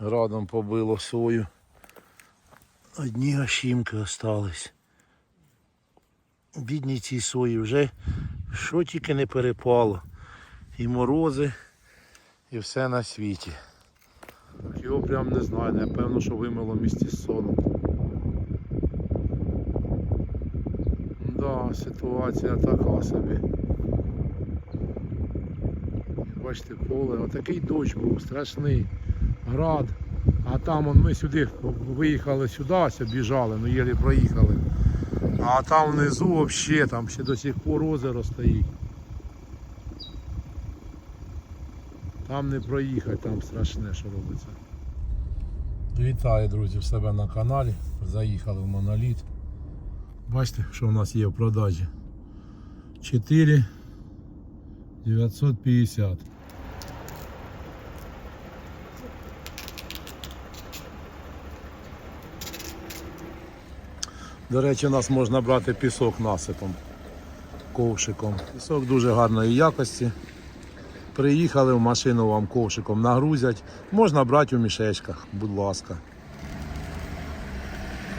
Радом побило сою. Одні гашімки остались. Бідні ці сої вже що тільки не перепало. І морози, і все на світі. Його прям не знаю, напевно, що вимило місті з соном. Да, ситуація така собі. Бачите, поле, отакий дощ був страшний, град. А там он, ми сюди виїхали сюди, ось біжали, ну єлі проїхали. А там внизу взагалі, там ще до сих пор озеро стоїть. Там не проїхати, там страшне, що робиться. Вітаю, друзі, в себе на каналі. Заїхали в моноліт. Бачите, що в нас є в продажі? 4 950. До речі, у нас можна брати пісок насипом, ковшиком. Пісок дуже гарної якості. Приїхали в машину вам ковшиком нагрузять. Можна брати у мішечках, будь ласка.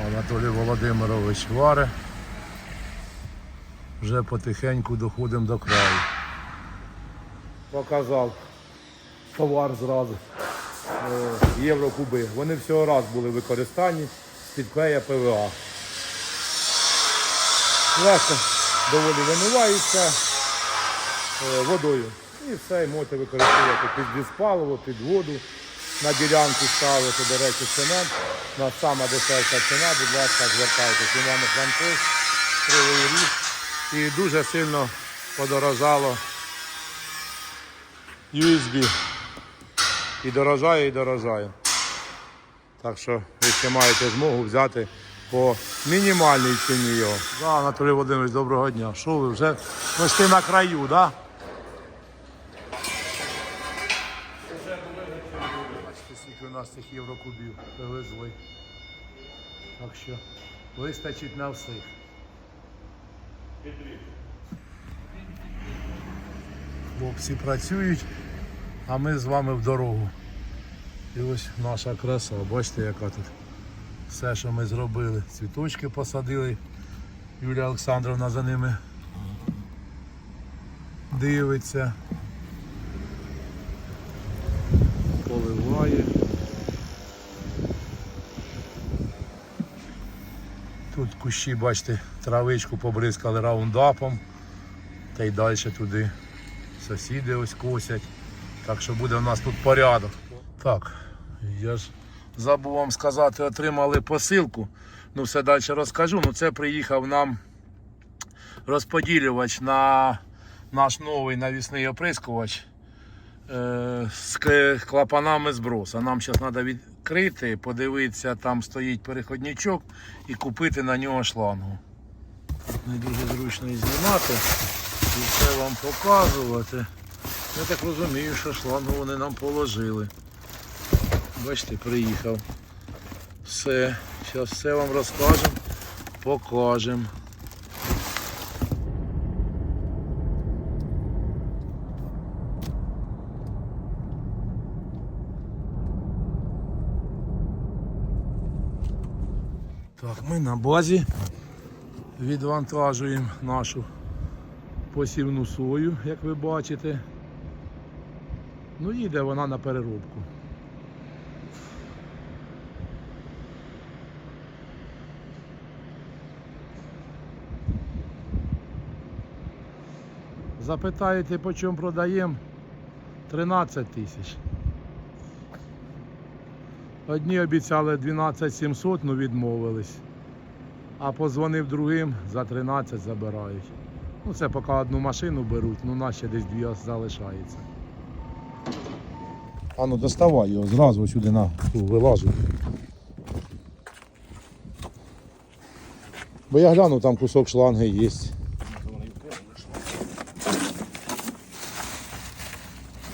Анатолій Володимирович варе. Вже потихеньку доходимо до краю. Показав товар зразу. Е, Єврокуби. Вони всього раз були в використанні з-під ПВА. Легко доволі вимиваються е, водою. І все, і можете використовувати під диспаливо, під воду. На ділянку ставити, до речі, цемент. У нас сама дешевша ціна, будь ласка, звертайтеся. Івано Франковськ, Кривий Ріг. І дуже сильно подорожало USB. І дорожає, і дорожає. Так що ще маєте змогу взяти по мінімальній ціні його. Да, Анатолій Володимирович, доброго дня. Що ви вже почти на краю, так? Да? Бачите, скільки у нас цих єврокубів привезли. Так що вистачить на всіх. Хлопці працюють, а ми з вами в дорогу. І ось наша краса, бачите, яка тут все, що ми зробили. Цвіточки посадили. Юлія Олександровна за ними дивиться. Поливає. Тут кущі, бачите, травичку побризкали раундапом. Та й далі туди сусіди ось косять. Так що буде у нас тут порядок. Так, я ж забув вам сказати, отримали посилку. Ну, все далі розкажу. Ну, це приїхав нам розподілювач на наш новий навісний оприскувач е, з клапанами зброса. Нам зараз треба відкрити, подивитися, там стоїть переходничок і купити на нього шлангу. Не дуже зручно і знімати і все вам показувати. Я так розумію, що шлангу вони нам положили. Бачите, приїхав. Все, зараз все вам розкажемо, покажемо. Так, ми на базі відвантажуємо нашу посівну сою, як ви бачите. Ну їде вона на переробку. Запитаєте, по чому продаємо? 13 тисяч. Одні обіцяли 12 700, ну відмовились. А позвонив другим, за 13 забирають. Ну це поки одну машину беруть, ну ще десь дві залишається. А ну доставай його зразу сюди на вилажу. Бо я гляну, там кусок шланги є.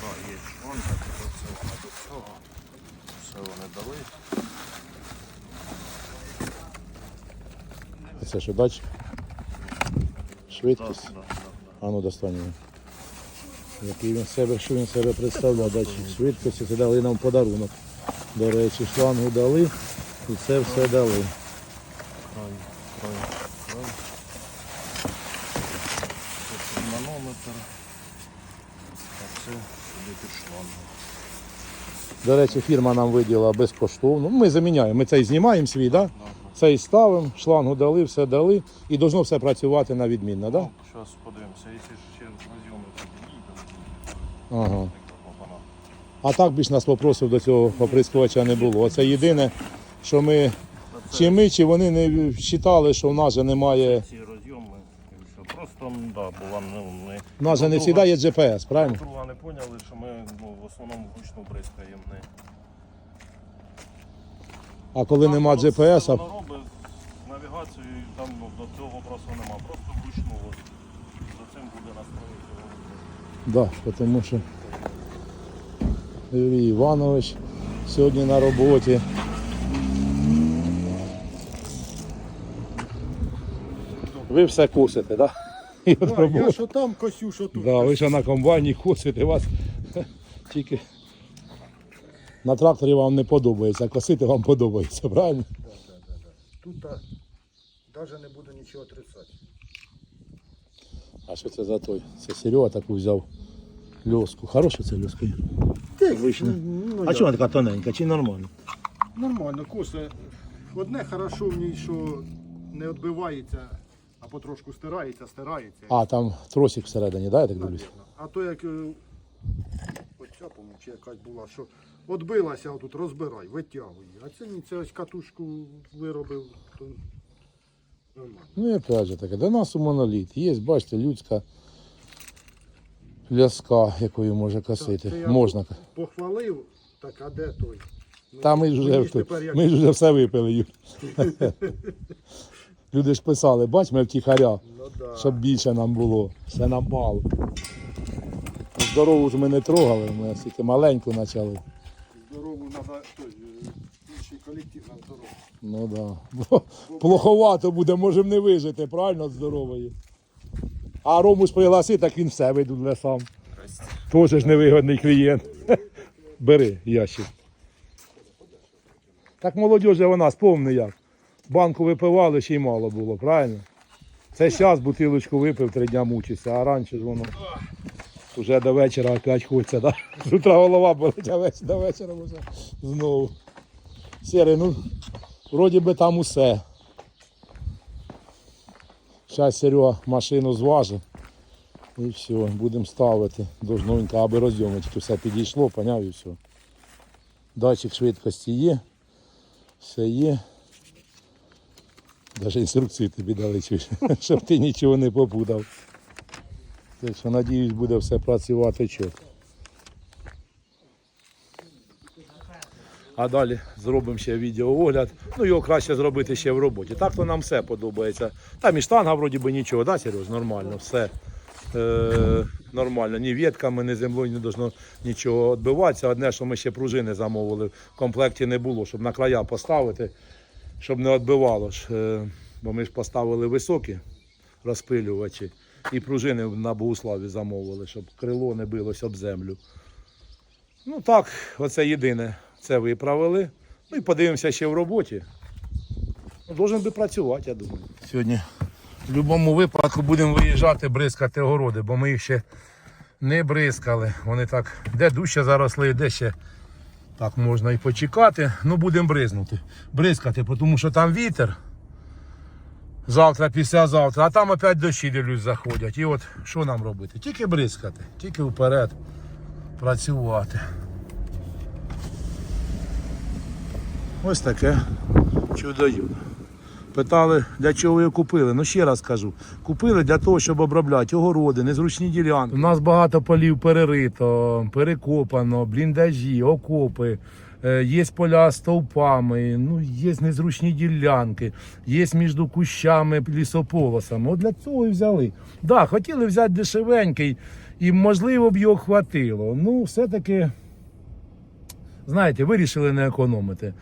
Да, є шланга, тепер це вона до цього. Все вони дали. Це що датчик? Швидкість. А ну достань його. Який він себе, що він себе представляє, датчик швидкості, це дали нам подарунок. До речі, шлангу дали і це все дали. Край, край, край. Це манометр. А це сюди під шлангом. До речі, фірма нам виділа безкоштовно. Ну, Ми заміняємо. Ми цей знімаємо свій, да? цей ставимо, шлангу дали, все дали і должно все працювати на відмінно, да? Зараз подивимося, якщо ще розйоми Ага. А так більш нас попросив до цього оприскувача не було. Це єдине, що ми чи ми, чи вони не вважали, що в нас же немає. Ці розйоми і все. Просто, м, да, була ну, не... В нас же не завжди є GPS, правильно? Друга не поняли, що ми ну, в основному вручну бризкаємо. Не... А коли нема Там GPS, Воно робить навігацію, і там ну, до цього просто нема. Просто вручну от, за цим буде настроїти. Да, тому що Юрій Іванович сьогодні на роботі. Ви все косите, так? Да? І от А, я робота. що там косю, що тут. Да, ви що на комбайні косите, вас тільки на тракторі вам не подобається, а косити вам подобається, правильно? Тут навіть не буду нічого отрицати. А що це за той? Це Серега таку взяв льоску. Хороша це льоска? Вийшла. Ну, А як? чого така тоненька, чи нормально? Нормально, коса. Одне хорошо в ній, що не відбивається, а потрошку стирається, стирається. А, там тросик всередині, да, я так дивлюсь? А то як е, оця, по-моєму, чи якась була, що відбилася, а тут розбирай, витягуй. А це ні, це ось катушку виробив, то нормально. Ну і опять же таке, до нас у моноліт. Є, бачите, людська ляска, якою може косити. Це я Можна. Похвалив, так а де той? Та ми ж вже, ми ж вже все випили. Юр. Люди ж писали, бач, ми втіхаря, Ну, да. щоб більше нам було. Все нам мало. Здорову ж ми не трогали, ми тільки маленьку почали. Здорову треба е, інший колектив на здорову. Ну да. Бо Плоховато буде, можемо не вижити, правильно здорової. А Рому ж пригласи, так він все видудле сам. Теж ж невигодний клієнт. Бери ящик. Так молодіж вона, спомни як. Банку випивали, ще й мало було, правильно? Це зараз бутилочку випив, три дня мучився, а раніше ж воно вже до вечора опять хочеться, да? З утра голова болить, а до вечора вже знову. Сірий, ну Вроді би там усе. Зараз Серега машину зважить. І все, будемо ставити должненько, аби розйомочки все підійшло, поняв і все. Датчик швидкості є, все є. Навіть інструкцію тобі дали, щоб ти нічого не попутав. Так що, надіюсь, буде все працювати чітко. А далі зробимо ще відеоогляд. Ну його краще зробити ще в роботі. Так то нам все подобається. Там і штанга вроді би нічого, да, Сереж? Нормально, все. Е, нормально. Ні ветками, ні землею не должно нічого відбиватися. Одне, що ми ще пружини замовили, в комплекті не було, щоб на края поставити, щоб не відбивало. Е, бо ми ж поставили високі розпилювачі і пружини на Богуславі замовили, щоб крило не билось об землю. Ну так, оце єдине. Це виправили. Ну і подивимося ще в роботі. Ну, Должен би працювати, я думаю. Сьогодні в будь-якому випадку будемо виїжджати бризкати огороди, бо ми їх ще не бризкали. Вони так, де дужче заросли, де ще так можна і почекати. Ну будемо бризнути. Бризкати, тому що там вітер. Завтра, післязавтра, а там опять дощі дивлюсь заходять. І от що нам робити? Тільки бризкати, тільки вперед працювати. Ось таке чудо-юдо. Питали, для чого його купили. Ну ще раз кажу, купили для того, щоб обробляти огороди, незручні ділянки. У нас багато полів перерито, перекопано, бліндажі, окопи. е, Є поля з стовпами, ну, є незручні ділянки, є між кущами, лісополосами. От для цього і взяли. Да, хотіли взяти дешевенький і, можливо, б його хватило. Ну, все-таки знаєте, вирішили не економити.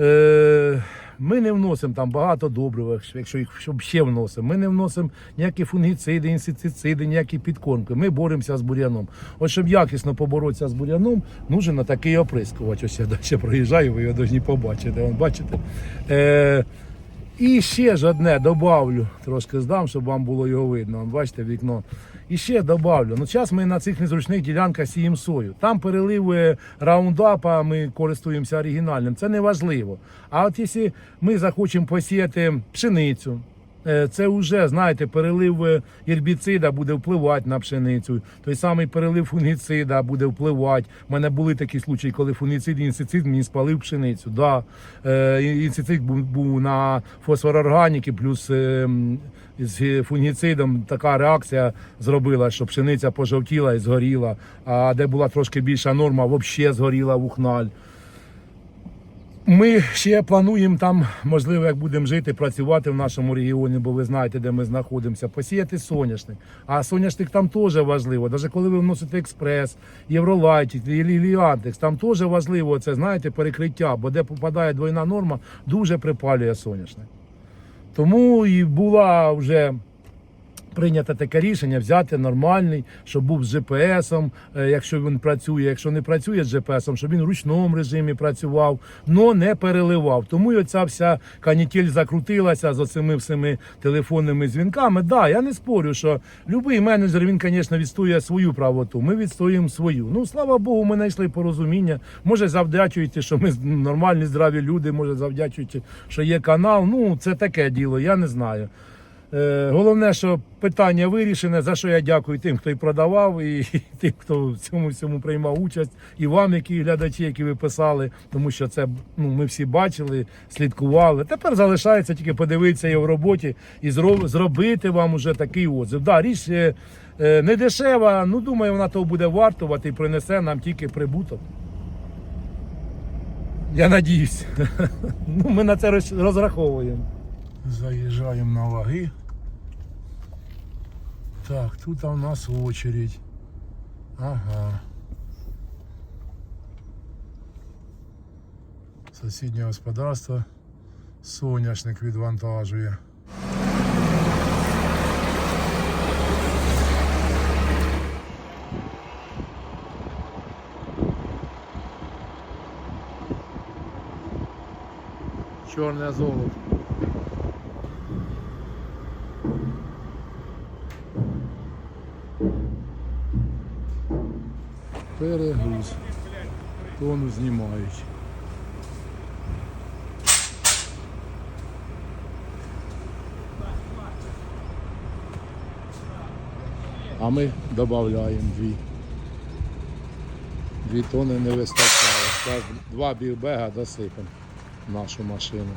Е, ми не вносимо там багато добрива, якщо їх щоб ще вносимо. Ми не вносимо ніякі фунгіциди, інсектициди, ніякі підкормки. Ми боремося з бур'яном. От щоб якісно поборотися з бур'яном, нужен такий оприскувач. Ось я далі проїжджаю, ви його повинні побачити. Вон, бачите? Е, і ще ж одне добавлю, трошки здам, щоб вам було його видно. Вон, бачите, вікно. І ще добавлю. Ну, зараз ми на цих незручних ділянках сіємо сою. Там переливи раундапа, ми користуємося оригінальним. Це не важливо. А от якщо ми захочемо посіяти пшеницю, е, це вже, знаєте, перелив е, гербіцида буде впливати на пшеницю. Той самий перелив фунгіцида буде впливати. У мене були такі случаї, коли фунгіцид і інсектицид мені спалив пшеницю. Да. Е, був, був на фосфорорганіки, плюс е, з фунгіцидом така реакція зробила, що пшениця пожовтіла і згоріла. А де була трошки більша норма, взагалі згоріла вухналь. Ми ще плануємо там, можливо, як будемо жити, працювати в нашому регіоні, бо ви знаєте, де ми знаходимося, посіяти соняшник. А соняшник там теж важливо. Навіть коли ви вносите експрес, євролайт, ліліантекс, там теж важливо це, знаєте, перекриття, бо де попадає двойна норма, дуже припалює соняшник. Тому і була вже прийнято таке рішення взяти нормальний, щоб був з GPS-ом, е, якщо він працює. Якщо не працює з GPS-ом, щоб він в ручному режимі працював, але не переливав. Тому і оця вся канітель закрутилася з оцими всіми телефонними дзвінками. Да, я не спорю, що будь-який менеджер він, звісно, відстоює свою правоту. Ми відстоюємо свою. Ну слава Богу, ми знайшли порозуміння. Може, завдячуючи, що ми нормальні, здраві люди, може, завдячуючи, що є канал. Ну, це таке діло, я не знаю. Е, Головне, що питання вирішене, за що я дякую тим, хто і продавав, і тим, хто в цьому всьому приймав участь, і вам, які глядачі, які ви писали, тому що це ну, ми всі бачили, слідкували. Тепер залишається тільки подивитися його в роботі і зробити вам уже такий отзив. Да, річ е, е, не дешева, ну думаю, вона того буде вартувати і принесе нам тільки прибуток. Я надіюсь. Ну, ми на це розраховуємо. Заїжджаємо на ваги. Так, тут у нас очередь. Ага. Сусіднє господарство. Соняшник відвантажує. Чорне золото. Перегруз. Тону знімають. А ми додаємо дві. Дві тони не вистачає. Два бігбега досипемо нашу машину.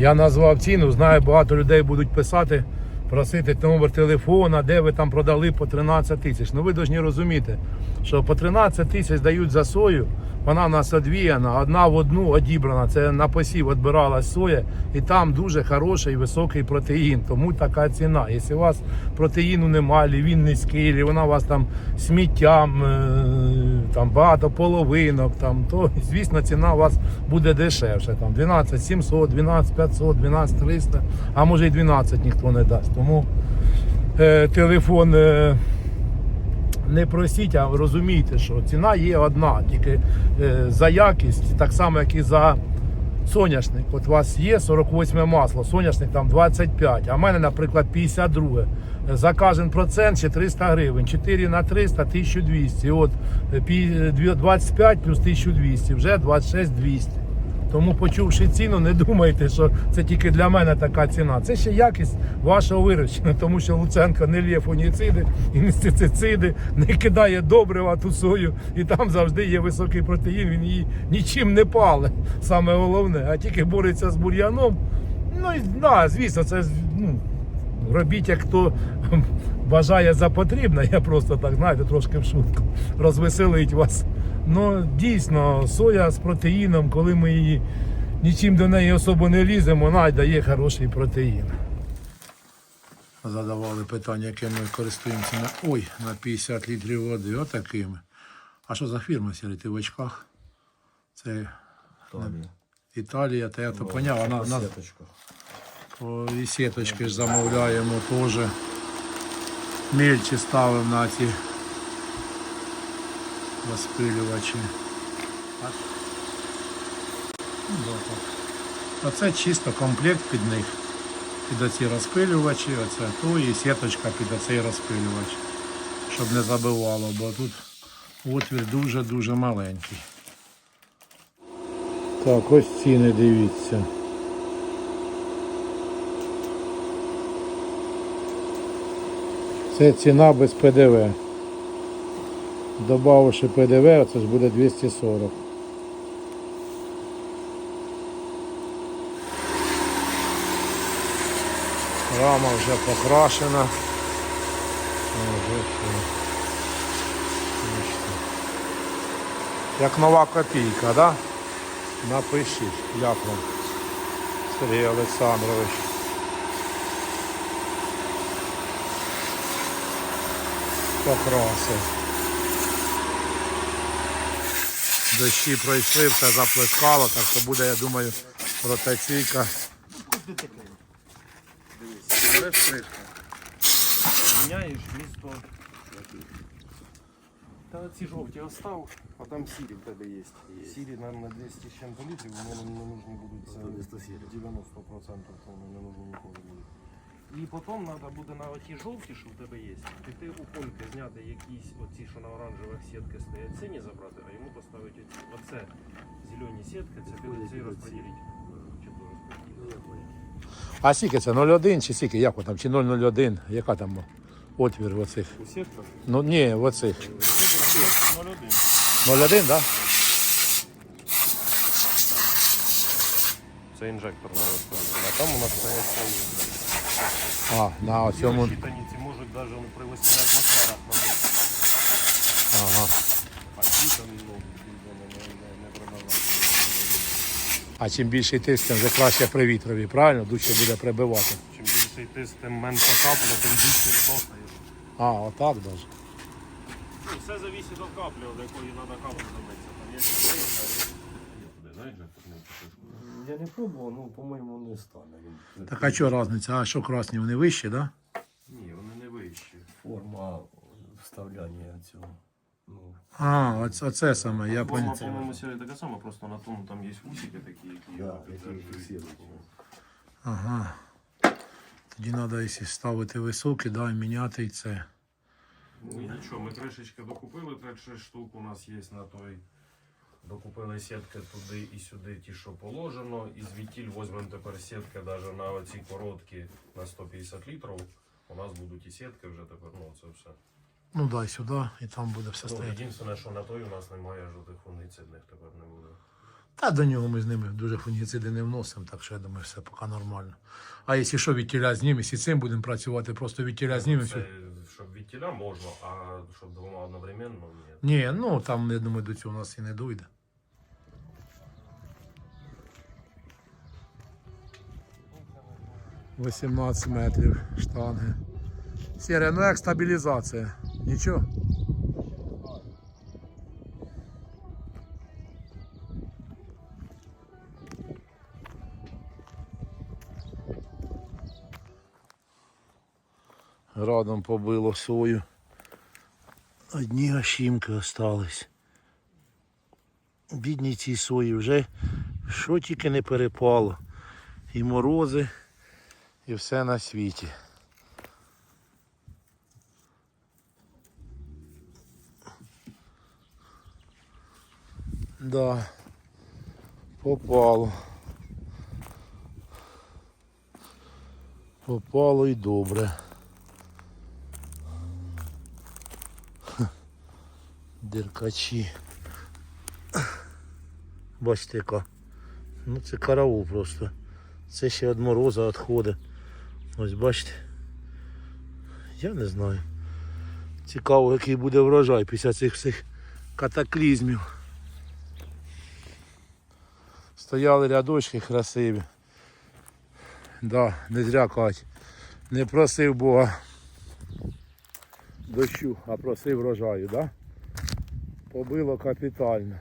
Я назвав ціну, знаю, багато людей будуть писати, просити номер телефона, де ви там продали по 13 тисяч. Ну ви повинні розуміти, що по 13 тисяч дають за сою, вона в нас одвіяна, одна в одну одібрана. Це на посів відбиралась соя, і там дуже хороший високий протеїн. Тому така ціна. Якщо у вас протеїну немає, він низький, вона у вас там сміттям, е, там багато половинок, там, то звісно ціна у вас буде дешевше. Там 12 700, 12 500, 12 300, а може і 12 ніхто не дасть. Тому е, телефон. Е, не просіть, а розумійте, що ціна є одна, тільки е, за якість, так само, як і за соняшник. От у вас є 48 масло, соняшник там 25, а в мене, наприклад, 52. За кожен процент ще 300 гривень, 4 на 300 1200. От е, пі- дві- 25 плюс 1200, вже 26 200. Тому почувши ціну, не думайте, що це тільки для мене така ціна. Це ще якість вашого вирощення, тому що Луценко не лє фуніциди, інстицициди, не кидає добрива ту сою, і там завжди є високий протеїн, він її нічим не пале, саме головне, а тільки бореться з бур'яном. Ну і да, звісно, це ну, робіть, як хто бажає за потрібне. Я просто так, знаєте, трошки в шутку розвеселить вас. Ну, дійсно, соя з протеїном, коли ми її нічим до неї особо не ліземо, вона дає хороший протеїн. Задавали питання, якими ми користуємося на, ой, на 50 літрів води. Отакими. А що за фірма Сірий? Ти в очках? Це Італія, та я то поняв, вона на, по і сіточки ж замовляємо теж. Мільчі ставимо на ці розпилювачі. А, ну, чисто комплект під них. Під оці розпилювачі, оце то і сіточка під оцей розпилювач. Щоб не забивало, бо тут отвір дуже-дуже маленький. Так, ось ціни дивіться. Це ціна без ПДВ. Добавивши ПДВ, це ж буде 240. Рама вже покрашена. Як нова копійка, да? Напишіть, як вам, Сергій Олександрович. Покрасив. Дощі пройшли, все заплескало, так що буде, я думаю, ротаційка. Міняєш місто. Та ці жовті остав. А там сірі в тебе є. Сірі нам на 200 з чим-то літрів, вони нам не нужні будуть це 90%, то вони не нужні ніколи будуть. І потім треба буде на оті жовті, що в тебе є, піти у польки зняти якісь оці, що на оранжевих сітки стоять, сині забрати, а йому поставити оці. Оце зелені сітки, це піде цей розподілити. А скільки це 0,1 чи скільки? Як там? Чи 0,01? Яка там отвір в оцих? У сітках? Ну ні, в оцих. 0,1. 0,1, так? Да? Це інжектор на. А там у нас стоять повні. А, на цьому. Щитаниці можуть навіть при 8 атмосферах набути. Ага. А ті там ну, не, не, не продавати. А чим більший тиск, тим вже краще при вітрові, правильно? Дужче буде прибивати. Чим більший тиск, тим менша капля, тим більше здохаєш. А, отак даже. Ну, все залежить від каплі, до якої треба каплю добитися. Там є туди, знаєш, як тут не Я не пробував, ну, по-моєму, не стане. Він Так а що різниця? А що красні? Вони вищі, так? Да? Ні, вони не вищі. форма вставляння цього. Ну, А, оце, оце саме, я Форма, по-моєму, сьогодні така сама, просто на тому там є усики такі, які Да, підтверджують. Ага. Тоді треба, якщо ставити високі, да, і міняти і це. Ну і нічого, ми кришечки докупили, 36 штук у нас є на той. Докупили сітки туди і сюди, ті, що положено. І звідтіль візьмемо тепер сітки навіть на оці короткі на 150 літрів. У нас будуть і сітки вже тепер, ну це все. Ну дай сюди, і там буде все Ну, стояти. єдине, що на той у нас немає жодних фунгіцидних тепер не буде. Та до нього ми з ними дуже фунгіциди не вносимо, так що я думаю, все поки нормально. А якщо що, від тіля знімемо, якщо цим будемо працювати, просто від тіля знімемо. Це, щоб від тіля можна, а щоб двома одновременно ні. Ні, ну там, я думаю, до цього у нас і не дойде. Вісімнадцять метрів штанги. Серія, ну як стабілізація. Нічого. Радом побило сою. Одні гашімки остались. Бідні ці сої вже що тільки не перепало. І морози, і все на світі. Да, попало. Попало і добре. Деркачі. Бачите яка. Ну це караул просто. Це ще від мороза відходить. Ось бачите. Я не знаю. Цікаво, який буде врожай після цих всіх катаклізмів. Стояли рядочки красиві. Да, не зря Кать. Не просив Бога дощу, а просив врожаю, да? Побило капітально.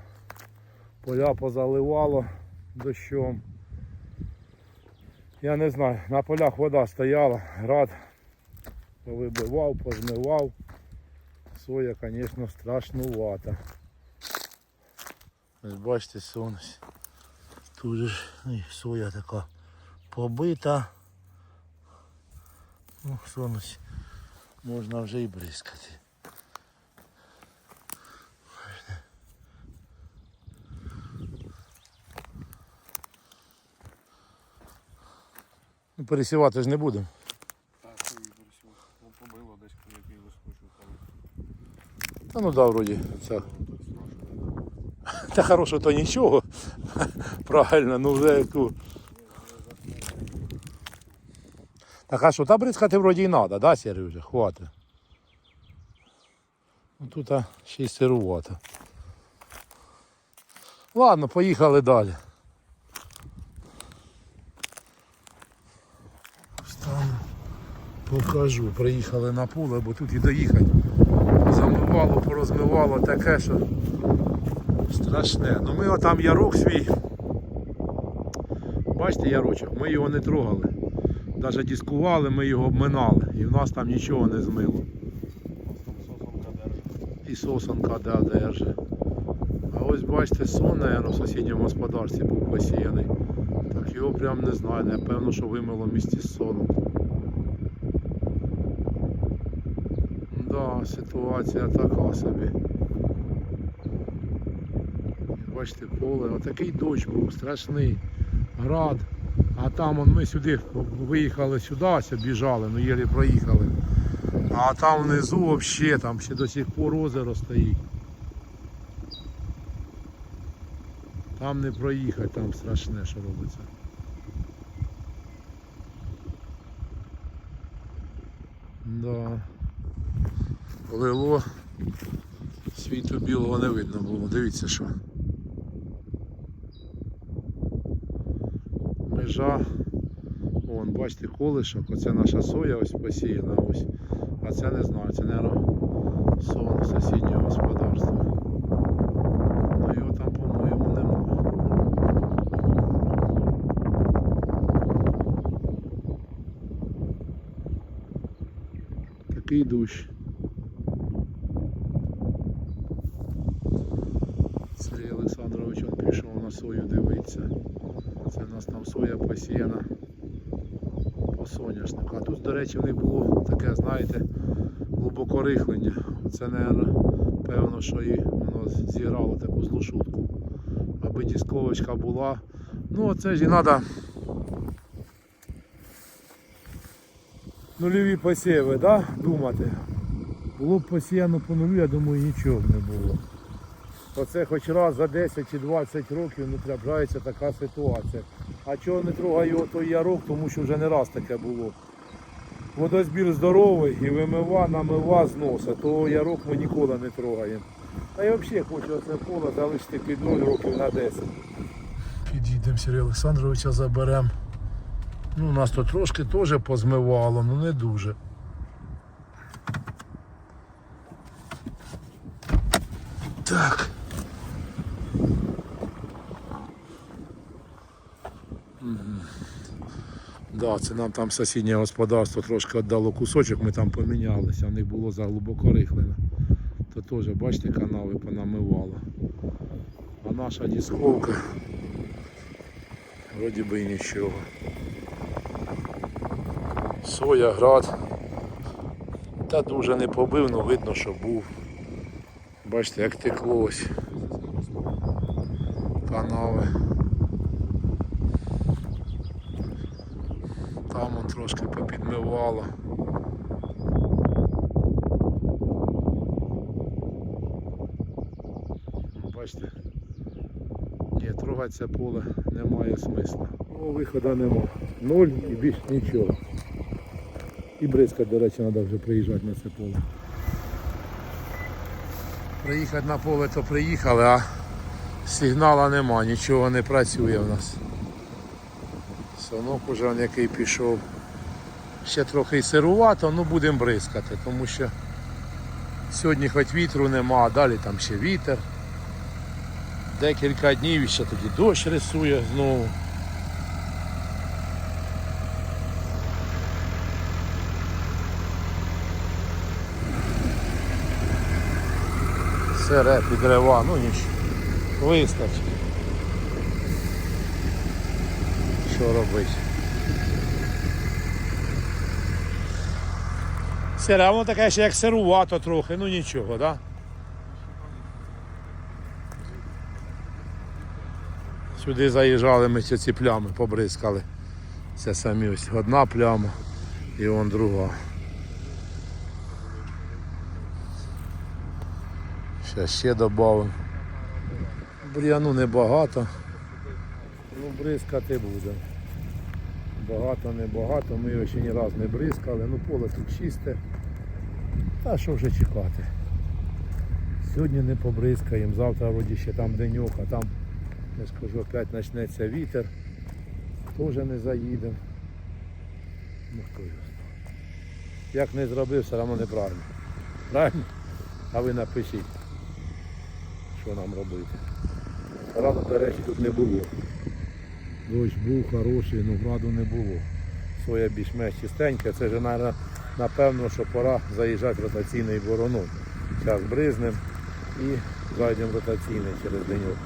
Поля позаливало дощом. Я не знаю, на полях вода стояла, град повибивав, позмивав. Соя, звісно, страшнувата. Ось бачите, сонось. Тут же і соя така побита. Ну, сонось можна вже і бризкати. Ну, пересівати ж не будемо. Так, і все. Ну, побило десь, коли який вискочив. Та ну да, вроді. Це. Ну. Та хорошого то нічого. Правильно, ну вже яку. Так а що, та бризкати вроді і треба, да, Сергій вже? Хватить. Ну тут а, ще й сирувато. Ладно, поїхали далі. Покажу. Приїхали на поле, бо тут і доїхати. Замивало, порозмивало таке, що страшне. Ну ми отам ярок свій. Бачите ярочок, ми його не трогали. Навіть дискували, ми його обминали. І в нас там нічого не змило. Сосонка. І сосанка да, держи. А ось бачите, сон, наверно, в сусідньому господарстві був посіяний. Так його прям не знаю, напевно, що вимило місті з соном. Ситуація така собі. Бачите, поле, отакий дощ був страшний, град. А там он, ми сюди виїхали сюди, біжали, ну єлі проїхали. А там внизу взагалі, там ще до сих пор озеро стоїть. Там не проїхати, там страшне, що робиться. Білого не видно було. Дивіться що. Межа. Вон, бачите, колишок, оце наша соя ось посіяна ось. А це не знаю, це, мабуть, сон сусіднього господарства. Ну його там, по-моєму, нема. Такий дощ. Сергій Олександрович он пішов на сою дивитися. Це в нас там соя посіяна по соняшнику. А тут, до речі, в них було таке, знаєте, глибоко рихлення. Це, мабуть, певно, що і воно зіграло таку злу шутку. Аби дисковочка була. Ну, це ж і треба. Нульові посіви, да? думати. Було б посіяно по нулю, я думаю, нічого б не було. Оце хоч раз за 10 чи 20 років не трапляється така ситуація. А чого не трогаю той ярок, тому що вже не раз таке було. Водозбір здоровий і вимива, намива зноса, то ярок ми ніколи не трогаємо. Та я взагалі хочу оце поле залишити під 0 років на 10. Підійдемо Сергія Олександровича заберемо. Ну, нас то трошки теж позмивало, але не дуже. Це нам там сусіднє господарство трошки віддало кусочок, ми там помінялися, в них було заглибоко рихлено. То теж, бачите, канави понамивало. А наша дисковка вроді би і нічого. Соя, град. Та дуже не побив, але видно, що був. Бачите, як текло ось. Канави. Там он трошки попідмивало. Бачите? Ні, трогати це поле немає смисла. Ну, виходу нема. Ноль і більш нічого. І бризкати, до речі, треба вже приїжджати на це поле. Приїхати на поле то приїхали, а сигнала нема, нічого не працює в нас. Сонок уже який пішов. Ще трохи й сирувато, ну будемо бризкати, тому що сьогодні хоч вітру нема, а далі там ще вітер. Декілька днів і ще тоді дощ рисує знову. Сере підрива, ну нічого. Вистачить. Що робити? Сире, воно таке ще як сирувато трохи, ну нічого, так? Да? Сюди заїжджали ми ці ці плями, побризкали. Це самі ось одна пляма і вон друга. Ще ще додамо. Бур'яну небагато. Ну, бризкати буде. Багато, небагато, ми його ще ні разу не бризкали, ну поле тут чисте. Та що вже чекати? Сьогодні не побризкаємо, завтра вроді ще там деньок, а там, я скажу, опять почнеться вітер. Теж не заїдемо. Ну хто його знає. Як не зробив, все одно неправильно. Правильно? А ви напишіть, що нам робити. Раду, до речі, тут не було. Дощ був хороший, ну граду не було. Своє більш-менш чистеньке. Це вже, наверно, напевно, що пора заїжджати ротаційний вороном. Зараз бризнем і зайдемо ротаційний через деньок.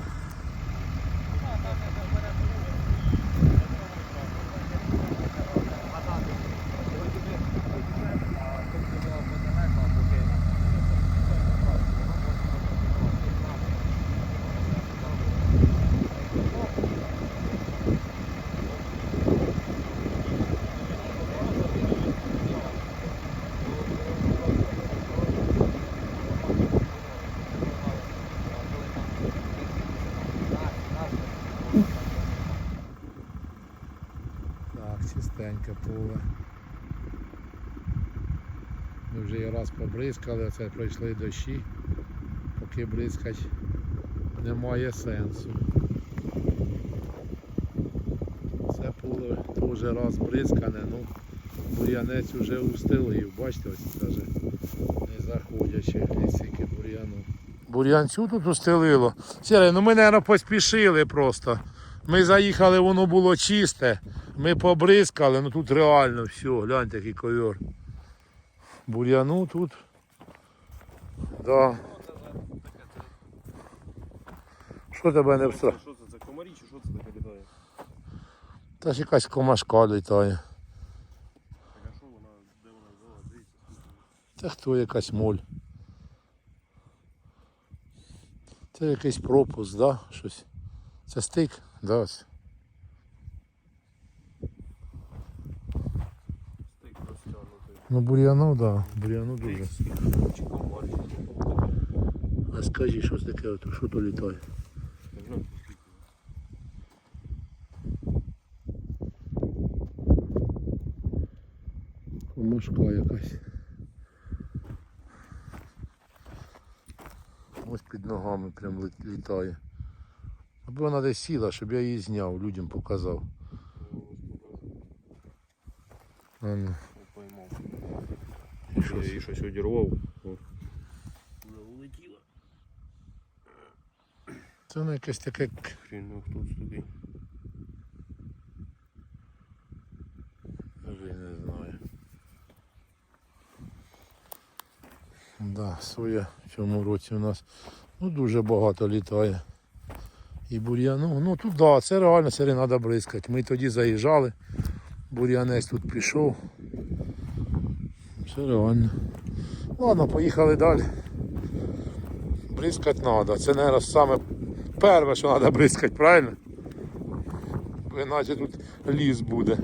Чистеньке поле. Ми вже і раз побризкали, оце пройшли дощі. Поки бризкать немає сенсу. Це поле теж раз бризкане, ну бур'янець вже устелив. Бачите, ось навіть не заходячи лісики бур'яну. Бур'янцю тут устелило. Сірий, ну ми, мабуть, поспішили просто. Ми заїхали, воно було чисте. Ми побризкали, ну тут реально все, гляньте який ковер. Бур'яну тут. Да. Що тебе не встра? Що це? Це комарі чи що це таке літає? Та ж якась комашка літає. Так а що вона, де вона взяла? Дивіться. Це хто якась моль. Це якийсь пропуск, да? Щось. Це стик? Да. ось. Стик Ну бур'яну, да. Бур'яну дуже. А скажи, що це таке, що то літає? Комашка якась. Ось під ногами прям літає. Аби вона десь сіла, щоб я її зняв, людям показав. А ну. І що Я її щось одірвав. Вона улетіла. Це воно якесь таке. к- Хрін, ну хто це такий. Вже не знаю. Да, соя в цьому році у нас ну, дуже багато літає. І бур'яну. Ну тут да, це реально це треба бризкати. Ми тоді заїжджали, бур'янець тут пішов. Реально. Ладно, поїхали далі. Бризкати треба. Це, мабуть, саме перше, що треба бризкати, правильно? Іначе тут ліс буде.